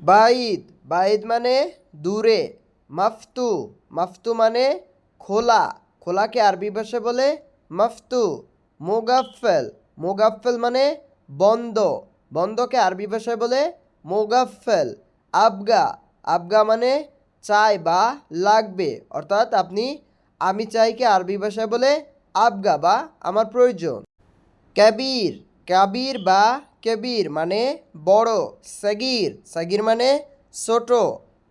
বাইদ বাইদ মানে দূরে, মাফতু মাফতু মানে খোলা, খোলাকে আরবি ভাষায় বলে মাফতু, মোগাফেল মোগাফেল মানে বন্ধ, বন্ধকে আরবি ভাষায় বলে মোগাফেল, আবগা আবগা মানে চাই বা লাগবে, অর্থাৎ আপনি আমি চাইকে আরবি ভাষায় বলে আবগা বা আমার প্রয়োজন। ক্যাবির কাবির বা কেবির মানে বড়, সাগির। সাগির মানে ছোট,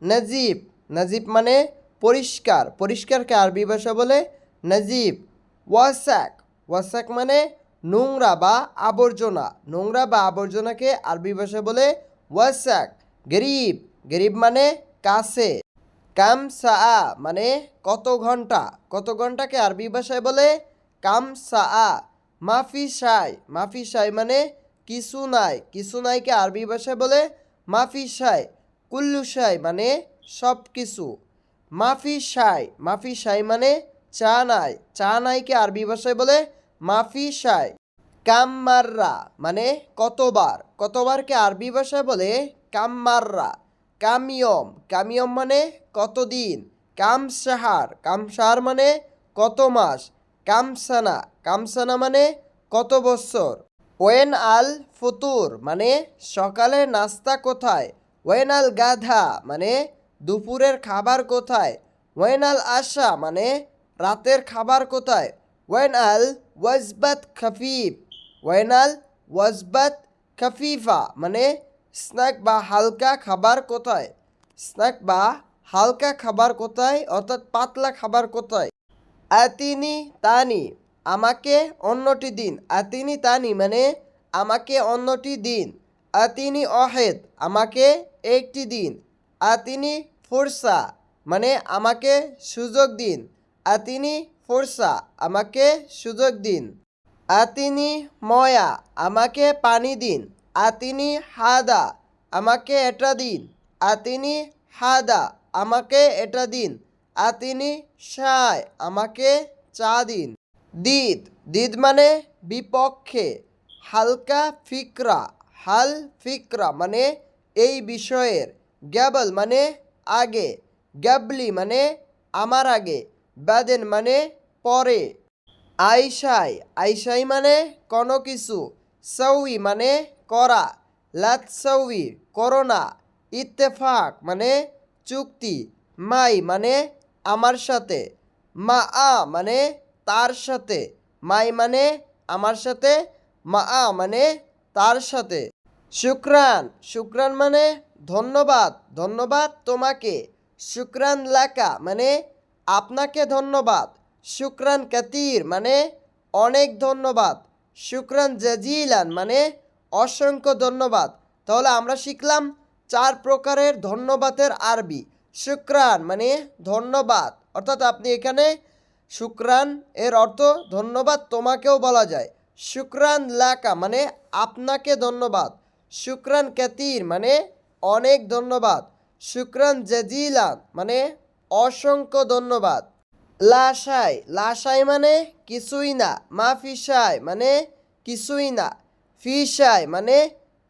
নজিব। নজিব মানে পরিষ্কার। পরিষ্কারকে আরবি ভাষা বলে নজিব। ওয়াসাক। ওয়াসাক মানে নোংরা বা আবর্জনা। নোংরা বা আবর্জনাকে আরবি ভাষা বলে ওয়াসাক। গরিব। গরিব মানে কাছে। কাম সা মানে কত ঘণ্টা। কত ঘন্টাকে আরবি ভাষায় বলে কাম সা মাফি সাই মাফি সাই মানে কিছু নাই। কিছু নাইকে আরবি ভাষায় বলে মাফি সাই, কুল্লু সাই মানে সব কিছু মাফি সাই মাফি সাই মানে চা নাই। চা নাইকে আরবি ভাষায় বলে মাফি সাই। কামমাররা মানে কতবার। কতবারকে আরবি ভাষায় বলে কামমাররা। কামিয়ম কামিয়ম মানে কতদিন। কামসাহার কামসাহার মানে কত মাস। কামসানা কামসানা মানে কত বছর? ওয়েন আল ফতুর মানে সকালের নাস্তা কোথায়? ওয়েন আল গাধা মানে দুপুরের খাবার কোথায়? ওয়েন আল আশা মানে রাতের খাবার কোথায়? ওয়েন আল ওয়াজবাত খফিফ, ওয়েন আল ওয়াজবাত খফিফা মানে স্ন্যাক বা হালকা খাবার কোথায়? স্ন্যাক বা হালকা খাবার কোথায়? অর্থাৎ পাতলা খাবার কোথায়? আতিনি তানি, আমাকে অন্যটি দিন। আতিনি তানি মানে আমাকে অন্যটি দিন। আতিনি অহেদ, আমাকে একটি দিন। আতিনি ফোরসা মানে আমাকে সুযোগ দিন। আতিনি ফোরসা, আমাকে সুযোগ দিন। আতিনি ময়া, আমাকে পানি দিন। আতিনি হাদা, আমাকে এটা দিন। আতিনি হাদা, আমাকে এটা দিন। আতিনি সায় আমাকে চা দিন। দিদ দিদ মানে বিপক্ষে। হালকা ফিকরা, হাল ফিকরা মানে এই বিষয়ের। গ্যাবল মানে আগে। গ্যাবলি মানে আমার আগে। বাদেন মানে পরে। আইসাই আইসাই মানে কোনো কিছু। সৌই মানে করা। লাত সৌই, করোনা। ইত্তেফাক মানে চুক্তি। মাই মানে আমার সাথে। মা আ মানে তার সাথে। মাই মানে আমার সাথে। মা আ মানে তার সাথে। শুক্রান শুক্রান মানে ধন্যবাদ ধন্যবাদ তোমাকে। শুক্রান লাকা মানে আপনাকে ধন্যবাদ। শুক্রান কাতির মানে অনেক ধন্যবাদ। শুক্রান জাজিলান মানে অসংখ্য ধন্যবাদ। তাহলে আমরা শিখলাম চার প্রকারের ধন্যবাদের আরবি। শুক্রান মানে ধন্যবাদ। অর্থাৎ আপনি এখানে শুক্রান এর অর্থ ধন্যবাদ তোমাকেও বলা যায়। শুক্রান লাকা মানে আপনাকে ধন্যবাদ। শুক্রান কাতির মানে অনেক ধন্যবাদ। শুক্রান জাজিলান মানে অসংখ্য ধন্যবাদ। লাশাই লাশাই মানে কিছুই না। মা ফিসাই মানে কিছুই না। ফিসাই মানে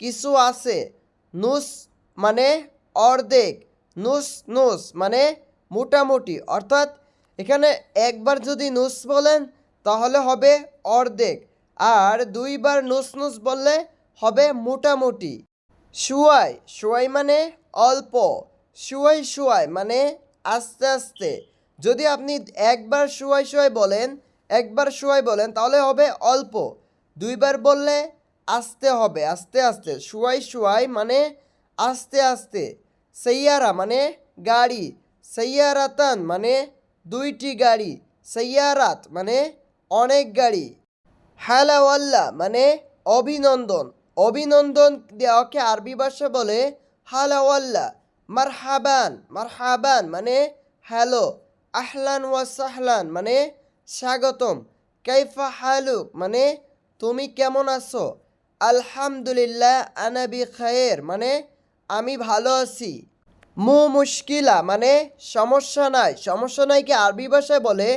কিছু আছে। নুস মানে অর্ধেক। নুস নুস মানে মোটামুটি। অর্থাৎ এখানে একবার যদি নুস বলেন, তাহলে হবে অর্ধেক। আর দুইবার নুস নুস বললে হবে মোটামুটি। শুয়াই শুয়াই মানে অল্প। শুয়াই শুয়াই মানে আস্তে আস্তে। যদি আপনি একবার শুয়াই শুয়াই বলেন, একবার শুয়াই বলেন, তাহলে হবে অল্প। দুইবার বললে আস্তে হবে, আস্তে আস্তে। শুয়াই শুয়াই মানে আস্তে আস্তে। সৈয়ারা মানে গাড়ি সৈয়ারাতান মানে দুইটি গাড়ি সৈয়ারাত মানে অনেক গাড়ি হালাওয়াল্লা মানে অভিনন্দন অভিনন্দন দেওয়াকে আরবি ভাষা বলে হালাওয়াল্লা মারহাবান মারহাবান মানে হ্যালো আহলান ওয়া সাহলান মানে স্বাগতম কাইফা হালুক মানে তুমি কেমন আছো আলহামদুলিল্লাহ আনাবি খায়ের মানে আমি ভালো আছি। মু মুশকিলা মানে সমস্যা নাই। সমস্যা নাইকে আরবি ভাষায় বলে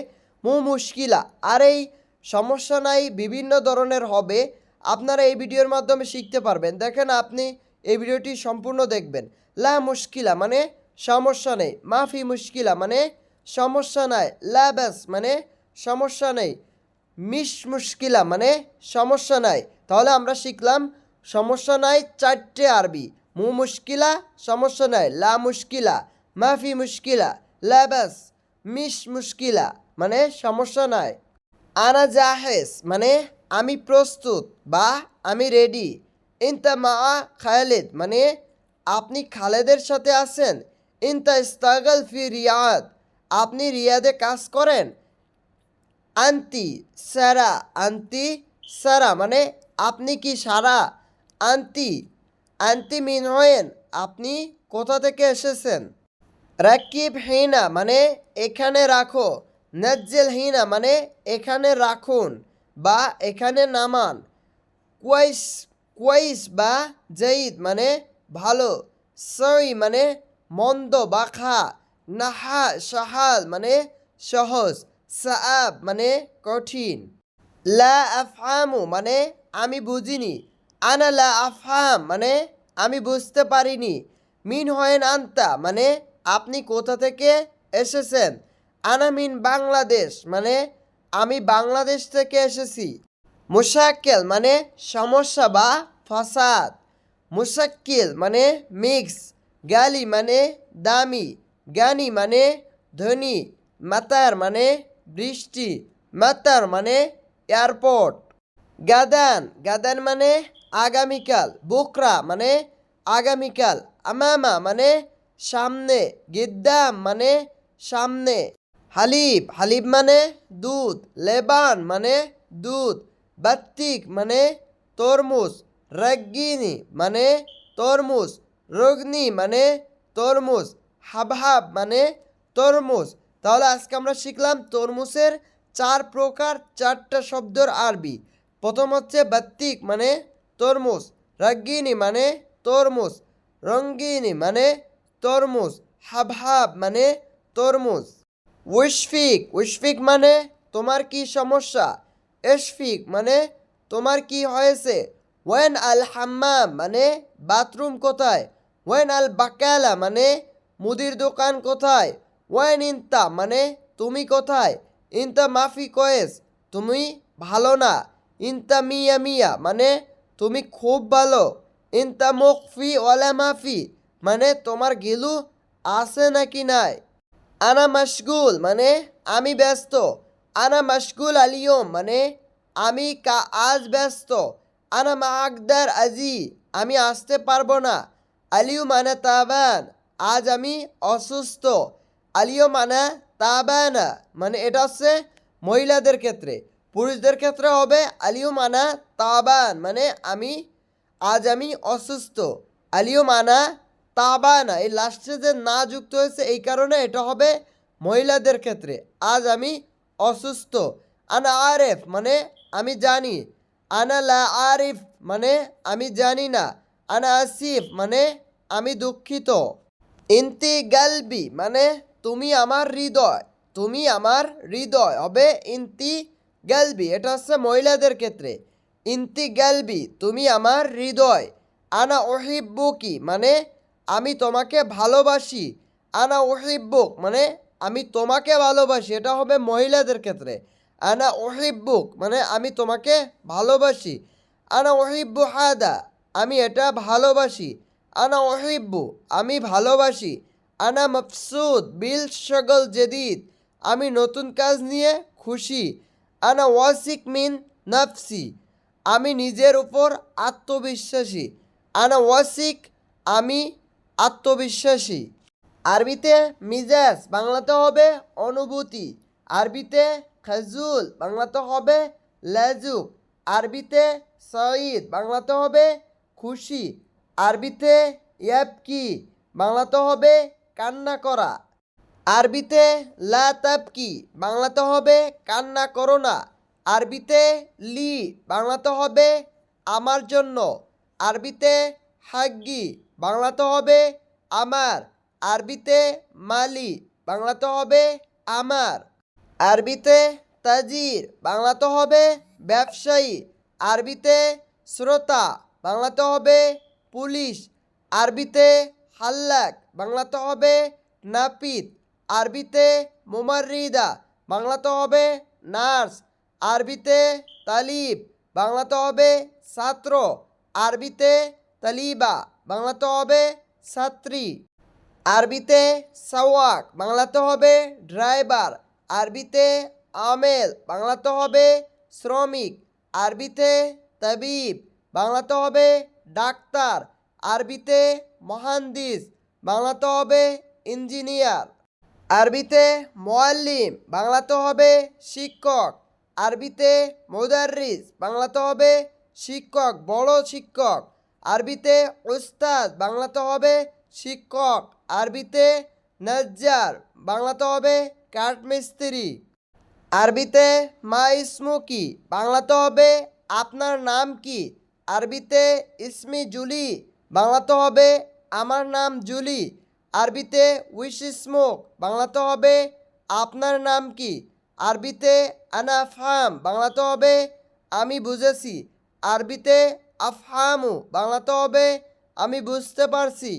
মু মুশকিলা। আর এই সমস্যা নাই, বিভিন্ন ধরনের হবে। আপনারা এই ভিডিওর মাধ্যমে শিখতে পারবেন। দেখেন আপনি এই ভিডিওটি সম্পূর্ণ দেখবেন। লা মুশকিলা মানে সমস্যা নেই। মাফি মুশকিলা মানে সমস্যা নাই। লা ব্যাস মানে সমস্যা নেই। মিস মুশকিলা মানে সমস্যা নাই। তাহলে আমরা শিখলাম, সমস্যা নাই, চারটে আরবি। মু মুশকিলা, সমস্যা নাই। লা মুশকিলা, মাফি মুশকিলা লা ব্যাস মিশ মুশকিলা মানে সমস্যা নাই। আনা জাহেজ মানে আমি প্রস্তুত বা আমি রেডি ইনতা মা খালেদ মানে আপনি খালেদের সাথে আছেন। ইনতা ইস্তাগল ফি রিয়াদ, আপনি রিয়াদে কাজ করেন। আন্তি সারা আন্তি সারা মানে আপনি কি সারা? আন্তি আন্তি মিন হয়েন আপনি কোথা থেকে এসেছেন? রাকিব হিনা মানে এখানে রাখো। নাজ্জেল হিনা মানে এখানে রাখুন বা এখানে নামান। কুয়াইস কুয়াইস বা জঈদ মানে ভালো। সই মানে মন্দ বা খা নাহা, সাহাল মানে সহজ। সাআব মানে কঠিন। লা আফহামু মানে আমি বুঝিনি। আনা লা আফহাম মানে আমি বুঝতে পারিনি। মিন হয়েন আন্তা মানে আপনি কোথা থেকে এসেছেন? আনা মিন বাংলাদেশ মানে আমি বাংলাদেশ থেকে এসেছি। মুশাক্কেল মানে সমস্যা বা ফাসাদ। মুশাক্কিল মানে মিক্স। গালি মানে দামি। জ্ঞানী মানে ধনী। মাতার মানে বৃষ্টি। মাতার মানে এয়ারপোর্ট। গাদান গাদান মানে আগামীকাল, বোকরা মানে আগামীকাল, আমামা মানে সামনে, গিদ্দাম মানে সামনে, হালিব হালিব মানে দুধ, লেবান মানে দুধ, বাত্তিক মানে তরমুজ রাগিনী মানে তরমুজ, রগ্নি মানে তরমুজ, হাবহাব মানে তরমুজ। তাহলে আজকে আমরা শিখলাম তরমুজের চার প্রকার, চারটা শব্দের আরবি। প্রথম হচ্ছে বাত্তিক মানে তরমুজ, রাগিনী মানে তরমুজ, রঙ্গিনী মানে তরমুজ, হাবহাব মানে তরমুজ। উশফিক উশফিক মানে তোমার কি সমস্যা? এশফিক মানে তোমার কি হয়েছে? ওয়েন আল হাম্মাম মানে বাথরুম কোথায়? ওয়েন আল বাকালা মানে মুদির দোকান কোথায়? ওয়েন ইনতা মানে তুমি কোথায়? ইনতা মাফি কয়েস, তুমি ভালো না। ইনতা মিয়া মিয়া মানে তুমি খুব ভালো। ইনতা মুখফি ওয়ালা মাফি মানে তোমার গেলু আছে নাকি নাই। আনা মাশগুল মানে আমি ব্যস্ত। আনা মাশগুল আলিয়ম মানে আমি কা আজ ব্যস্ত। আনা মাকদার আজি, আমি আসতে পারব না। আলিউ মানে তাবান, আজ আমি অসুস্থ। আলিও মানে তাবানা মানে এটা হচ্ছে মহিলাদের ক্ষেত্রে। পুরুষদের ক্ষেত্রে হবে আলিও মানা তাবান মানে আমি, আজ আমি অসুস্থ। আলিও মানা তাবানা, এই লাস্টে যে না যুক্ত হয়েছে এই কারণে এটা হবে মহিলাদের ক্ষেত্রে। আজ আমি অসুস্থ। আনা আরেফ মানে আমি জানি। আনা লা আরিফ মানে আমি জানি না। আনা আসিফ মানে আমি দুঃখিত। ইন্তি গালবি মানে তুমি আমার হৃদয়। তুমি আমার হৃদয়, হবে ইন্তি গালবি, এটা হচ্ছে মহিলাদের ক্ষেত্রে। ইন্তি গালবি, তুমি আমার হৃদয়। আনা ওহিব্বুকি মানে আমি তোমাকে ভালোবাসি। আনা ওহিব্বুক মানে আমি তোমাকে ভালোবাসি। এটা হবে মহিলাদের ক্ষেত্রে। আনা ওহিব্বুক মানে আমি তোমাকে ভালোবাসি। আনা ওহিব্বু হাদা, আমি এটা ভালোবাসি। আনা ওহিব্বু আমি ভালোবাসি। আনা মফসুদ, বিল শগল জেদিদ, আমি নতুন কাজ নিয়ে খুশি। আনা ওয়াসিক মিন নাফসি, আমি নিজের উপর আত্মবিশ্বাসী। আনা ওয়াসিক, আমি আত্মবিশ্বাসী। আরবিতে মিজাজ, বাংলাতে হবে অনুভূতি। আরবিতে খাজুল, বাংলাতে হবে লাজুক। আরবিতে সঈদ, বাংলাতে হবে খুশি। আরবিতে ইয়াবকি, বাংলাতে হবে কান্না করা। আরবিতে লা তাবকি, বাংলাতে হবে কান্না করো না। আরবিতে লি, বাংলাতে হবে আমার জন্য। আরবিতে হাগ্গি, বাংলাতে হবে আমার। আরবিতে মালি, বাংলাতে হবে আমার। আরবিতে তাজির, বাংলাতে হবে ব্যবসায়ী। আরবিতে শ্রোতা, বাংলাতে হবে পুলিশ। আরবিতে হাল্লাক, বাংলাতে হবে নাপিত। আরবিতে মোমারিদা বাংলাতে হবে নার্স। আরবিতে তালিব, বাংলাতে হবে ছাত্র। আরবিতে তালিবা, বাংলাতে হবে ছাত্রী। আরবিতে সাওয়াক, বাংলাতে হবে ড্রাইভার। আরবিতে আমেল, বাংলাতে হবে শ্রমিক। আরবিতে তাবিব, বাংলাতে হবে ডাক্তার। আরবিতে মহান্দিস, বাংলাতে হবে ইঞ্জিনিয়ার। আরবিতে মোয়াল্লিম, বাংলাতে হবে শিক্ষক। আরবিতে মোদার্রিস বাংলাতে হবে শিক্ষক, বড় শিক্ষক। আরবিতে ওস্তাদ বাংলাতে হবে শিক্ষক। আরবিতে নজ্জার, বাংলাতে হবে কাঠমিস্ত্রি। আরবিতে মা ইসমু কি বাংলাতে হবে আপনার নাম কি? আরবিতে ইসমি জুলি, বাংলাতে হবে আমার নাম জুলি। আরবিতে উইশ স্মোক, বাংলাতে হবে আপনার নাম কি? আরবিতে আনা ফাম বাংলাতে হবে আমি বুঝেছি। আরবিতে আফহামু, বাংলাতে হবে আমি বুঝতে পারছি।